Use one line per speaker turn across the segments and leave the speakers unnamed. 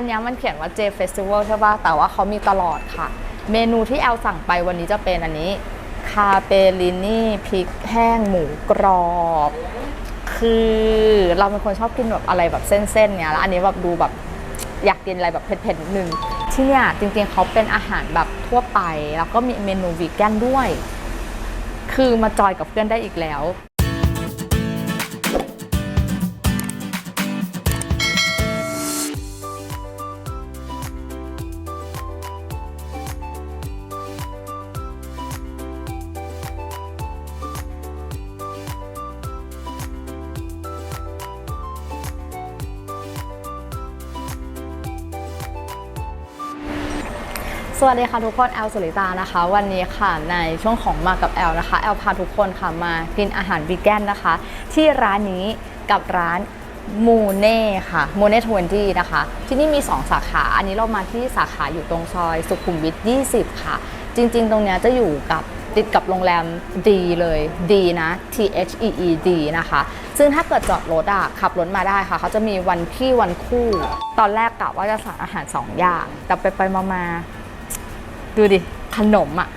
อันนี้มันเขียนว่า J Festival ใช่ป่ะ แต่ว่าเขามีตลอดค่ะ เมนูที่แอลสั่งไปวันนี้จะเป็นอันนี้ คาเปลินี่พริกแห้งหมูกรอบ คือเราเป็นคนชอบกินแบบอะไรแบบเส้นๆเนี่ยแล้วอันนี้แบบดูแบบอยากกินอะไรแบบเผ็ดๆนิดนึง ที่เนี่ยจริงๆเขาเป็นอาหารแบบทั่วไป แล้วก็มีเมนูวีแกนด้วย คือมาจอยกับเพื่อนได้อีกแล้ว สวัสดีค่ะทุกคนแอลสุริตานะคะ วันนี้ค่ะในช่วงของมากับแอลนะคะแอลพาทุกคนค่ะมากินอาหารวีแกนนะคะ ที่ร้านนี้กับร้านมูเน่ค่ะมูเน่ทเวนตี้นะคะ ที่นี่มี 2 สาขา อันนี้เรามาที่สาขาอยู่ตรงซอยสุขุมวิท 20 ค่ะ จริง ๆ ตรงเนี้ยจะอยู่กับติดกับโรงแรมดีเลยดีนะ T H E E D นะคะ ซึ่งถ้าเกิดจอดรถอะขับรถมาได้ค่ะ เขาจะมีวันที่วันคู่ ตอนแรกกะว่าจะสั่งอาหาร 2 อย่าง แต่ไปไปๆมา ดูดิ ขนมอะ่ะ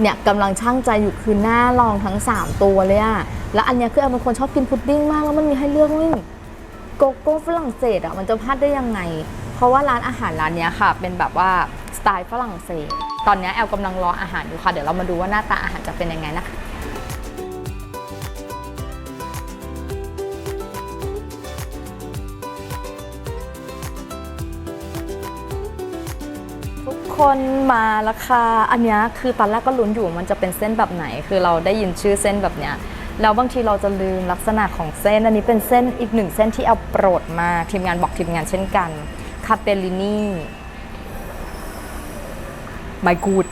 เนี่ยกำลังช่างใจอยู่คือหน้าลองทั้ง 3 ตัวเลยอะแล้วอันเนี้ยคือแอลเป็นคนชอบกินพุดดิ้งมากแล้วมันมีให้เลือกนี่โกโก้ฝรั่งเศสอะมันจะพลาดได้ยังไง เพราะว่าร้านอาหารร้านเนี้ยค่ะ เป็นแบบว่าสไตล์ฝรั่งเศส ตอนเนี้ยแอลกำลังรออาหารอยู่ค่ะ เดี๋ยวเรามาดูว่าหน้าตาอาหารจะเป็นยังไงนะคะ คนมาแล้วค่ะอันนี้คือตอนแรกก็ลุ้นอยู่มันจะเป็นเส้นแบบไหน คือเราได้ยินชื่อเส้นแบบเนี้ยแล้วบางทีเราจะลืมลักษณะของเส้น อันนี้เป็นเส้นอีกหนึ่งเส้นที่เอาโปรดมาทีมงานบอกทีมงานเช่นกันคาเปลินี่ไมกูด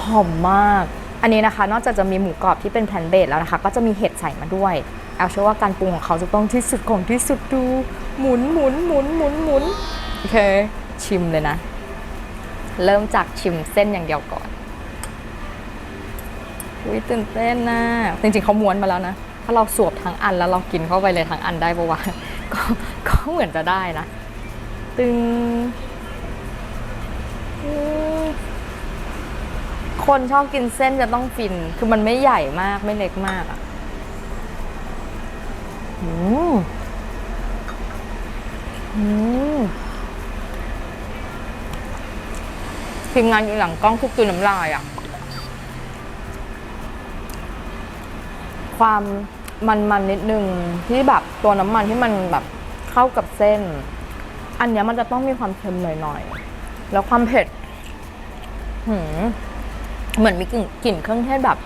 หอมมาก อันนี้นะคะ นอกจากจะมีหมูกรอบที่เป็นแพลนเบสแล้วนะคะ ก็จะมีเห็ดใส่มาด้วยแอลเชื่อว่าการปรุงของเขาจะต้องที่สุดของที่สุดดู หมุนหมุนหมุนหมุนหมุนโอเค ชิมเลยนะ เริ่มจากชิมเส้นอย่างเดียวก่อนอุ้ยตื่นเต้นนะจริงๆเขาม้วนมาแล้วนะ ถ้าเราสวบทั้งอันแล้วเรากินเข้าไปเลยทั้งอันได้ปะวะก็ก็เหมือนจะได้นะ ตึง คนชอบกินเส้นจะต้องฟิน คือมันไม่ใหญ่มากไม่เล็กมากอะ่ะ อืมอืม ทีมงานอยู่หลังกล้องคุกกินน้ำลายอะ่ะ ความมันมันๆนิดนึงที่แบบตัวน้ำมันที่มันแบบเข้ากับเส้น อันเนี้ยมันจะต้องมีความเค็มหน่อยๆ แล้วความเผ็ดหืมเหมือนมีกลิ่นกลิ่นเครื่องเทศแบบ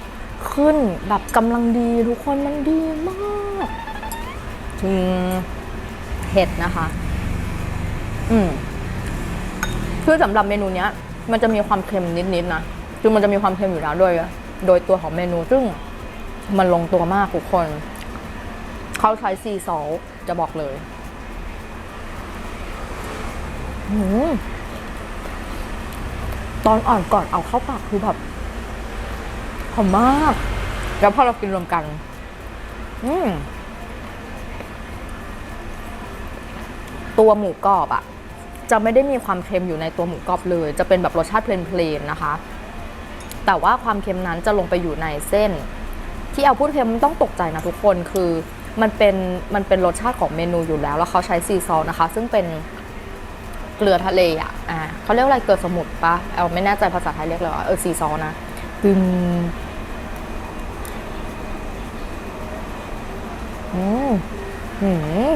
ขึ้นแบบกำลังดีทุกคนมันดีมากถึงเผ็ดนะคะ อืมคือสำหรับเมนูเนี้ย มันจะมีความเค็มนิดๆนะคือมันจะมีความเค็มอยู่แล้วโดยโดยตัวของเมนูซึ่งมันลงตัวมากทุกคน เขาใช้ซีซอลจะบอกเลยตอนอ่อนก่อนเอาเข้าปากคือแบบหอมมาก แล้วพอเรากินรวมกัน อืมตัวหมูกรอบอะ จะไม่ได้มีความเค็มอยู่ในตัวหมูกรอบเลย จะเป็นแบบรสชาติเพลนๆนะคะ แต่ว่าความเค็มนั้นจะลงไปอยู่ในเส้น ที่เอาพูดเค็มไม่ต้องตกใจนะทุกคนคือมันเป็นมันเป็นรสชาติของเมนูอยู่แล้ว แล้วเขาใช้ซีซอลนะคะ ซึ่งเป็นเกลือทะเลอะอ่าเขาเรียกอะไรเกลือสมุทรปะเอาไม่แน่ใจภาษาไทยเรียกเลยว่าเออซีซอลนะตึงอืมอืม หืม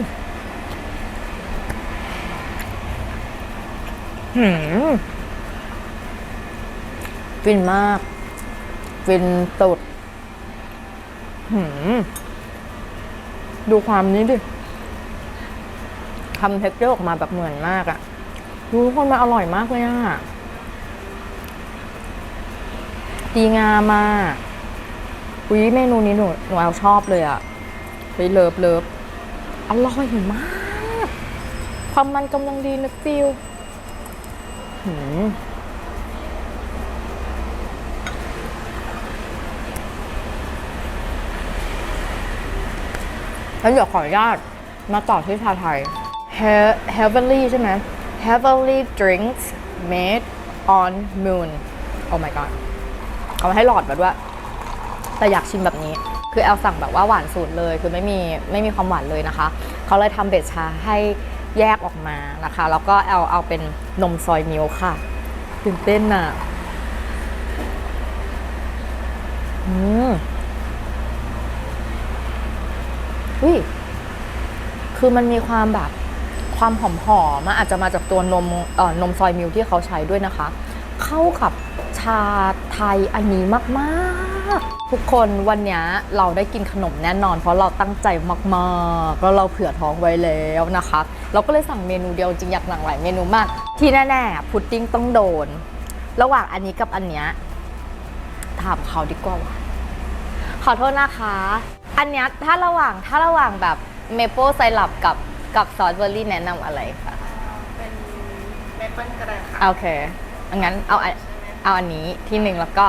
ฟินมาก ฟินสุดหืมดูความนี้ดิทำเท็กเจอร์ออกมาแบบเหมือนมากอะดูทุกคนมันอร่อยมากเลยอะดีงามมากอุ้ยเมนูนี้หนูหนูเอาชอบเลยอะเฮ้ยเลิฟเลิฟอร่อยมาก ความมันกำลังดีนะฟิลหืม แล้วเดี๋ยวขออนุญาตมาต่อที่ชาไทย He- heavenly ใช่ไหม heavenly drinks made on moon oh my god เขาให้หลอดมาด้วย แต่อยากชิมแบบนี้ คือแอลสั่งแบบว่าหวานสูตรเลย คือไม่มีไม่มีความหวานเลยนะคะ เขาเลยทำเบสชาให้ แยกออกมานะคะ แล้วก็แอลเอาเป็นนมซอยมิลค่ะตื่นเต้นน่ะอืมอุ้ยคือมันมีความแบบความหอมหอมอะอาจจะมาจากตัวนมเอ่อนมซอยมิลที่เขาใช้ด้วยนะคะ เข้ากับชาไทยอันนี้มาก ทุกคนวันเนี้ยเราได้กินขนมแน่นอน เพราะเราตั้งใจมากๆแล้วเราเผื่อท้องไว้แล้วนะคะ เราก็เลยสั่งเมนูเดียวจริงอยากสั่งหลายเมนูมาก ที่แน่ๆพุดดิ้งต้องโดน ระหว่างอันนี้กับอันเนี้ยถามเขาดีกว่าว่าขอโทษนะคะ อันเนี้ยถ้าระหว่างถ้าระหว่างแบบเมเปิลไซรัปกับกับซอสเบอร์รี่แนะนำอะไรคะ
เป็นเมเปิลก็ได้ค่ะ
โอเคงั้นเอาอันเอาอันนี้ที่หนึ่งแล้วก็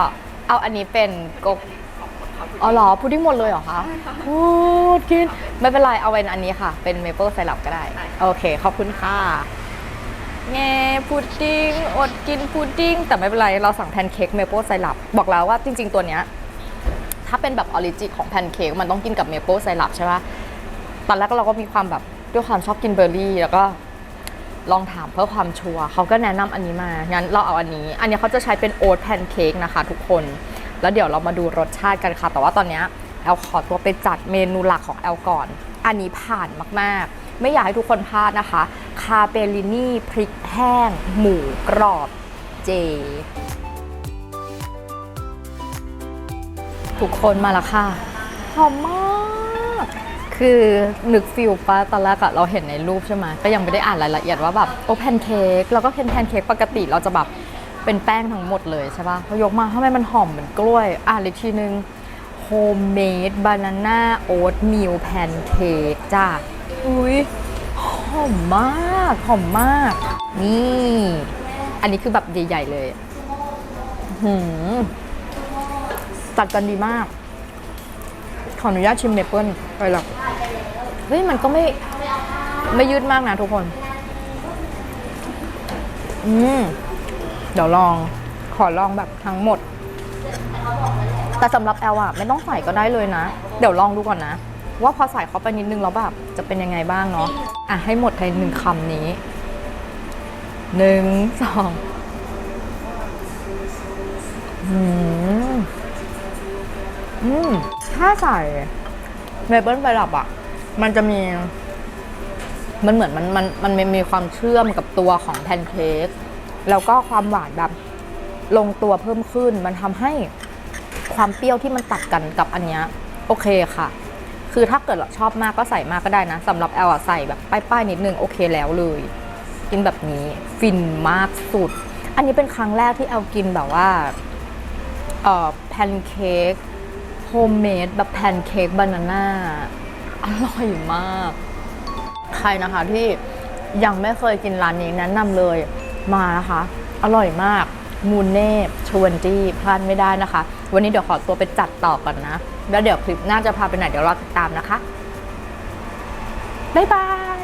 เอาอันนี้เป็นกกอ๋อเหรอพุดดิ้งหมดเลยเหรอคะพูดกินไม่เป็นไรเอาเป็นอันนี้ค่ะ เป็นเมเปิลไซรัปก็ได้ โอเค ขอบคุณค่ะแงพุดดิ้งอดกินพุดดิ้งแต่ไม่เป็นไรเราสั่งแพนเค้กเมเปิลไซรัปบอกแล้วว่าจริง ๆ ตัวเนี้ยถ้าเป็นแบบออริจิของแพนเค้กมันต้องกินกับเมเปิลไซรัปใช่ปะตอนแรกเราก็มีความแบบด้วยความชอบกินเบอร์รี่แล้วก็ ลองถามเพื่อความชัวร์เขาก็แนะนำอันนี้มา งั้นเราเอาอันนี้ อันนี้เขาจะใช้เป็นโอ๊ตแพนเค้กนะคะทุกคน แล้วเดี๋ยวเรามาดูรสชาติกันค่ะ แต่ว่าตอนนี้แอลขอตัวไปจัดเมนูหลักของแอลก่อน อันนี้ผ่านมากๆ ไม่อยากให้ทุกคนพลาดนะคะ คาเปลินี่พริกแห้ง หมูกรอบเจ ทุกคนมาแล้วค่ะ หอมมาก คือนึกฟิลป้าตอนแรกอะเราเห็นในรูปใช่ไหมก็ยังไม่ได้อ่านรายละเอียดว่าแบบโอ้แพนเค้กแล้วก็เป็นแพนเค้กปกติเราจะแบบเป็นแป้งทั้งหมดเลยใช่ปะพอยกมาทำไมมันหอมเหมือนกล้วย อ่านอีกทีนึงโฮมเมดบานาน่าโอ๊ตมิลแพนเค้กจ้าอุ้ยหอมมากหอมมาก นี่ อันนี้คือแบบใหญ่ๆเลยหืมตัดกันดีมาก ขออนุญาตชิมเมเปิล ไปหรอกเฮ้ยมันก็ไม่ไม่ยืดมากนะทุกคน อืม เดี๋ยวลองขอลองแบบทั้งหมด แต่สำหรับแอลอะไม่ต้องใส่ก็ได้เลยนะ เดี๋ยวลองดูก่อนนะ ว่าพอใส่เข้าไปนิดนึงแล้วแบบจะเป็นยังไงบ้างเนาะอะให้หมดในหนึ่งคำนี้หนึ่งสองอืมอืมถ้าใส่ เมเปิลไ r รับอะ มันจะมี มันเหมือนมันมันมันมีมีความเชื่อมกับตัวของแพนเค้กแล้วก็ความหวานแบบลงตัวเพิ่มขึ้น มันทำให้ความเปรี้ยวที่มันตัดกันกับอันเนี้ยโอเคค่ะ คือถ้าเกิดเราชอบมากก็ใส่มากก็ได้นะสำหรับแอลอะใส่แบบป้ายๆนิดนึงโอเคแล้วเลย กินแบบนี้ฟินมากสุด อันนี้เป็นครั้งแรกที่แอลกินแบบว่าเออแพนเค้ก โฮมเมดแบบแพนเค้กบานาน่า อร่อยมาก ใครนะคะที่ยังไม่เคยกินร้านนี้แนะนำเลยมานะคะ อร่อยมากมูเน่ชวนจี้พลาดไม่ได้นะคะ วันนี้เดี๋ยวขอตัวไปจัดต่อก่อนนะ แล้วเดี๋ยวคลิปหน้าจะพาไปไหนเดี๋ยวรอติดตามนะคะ บ๊ายบาย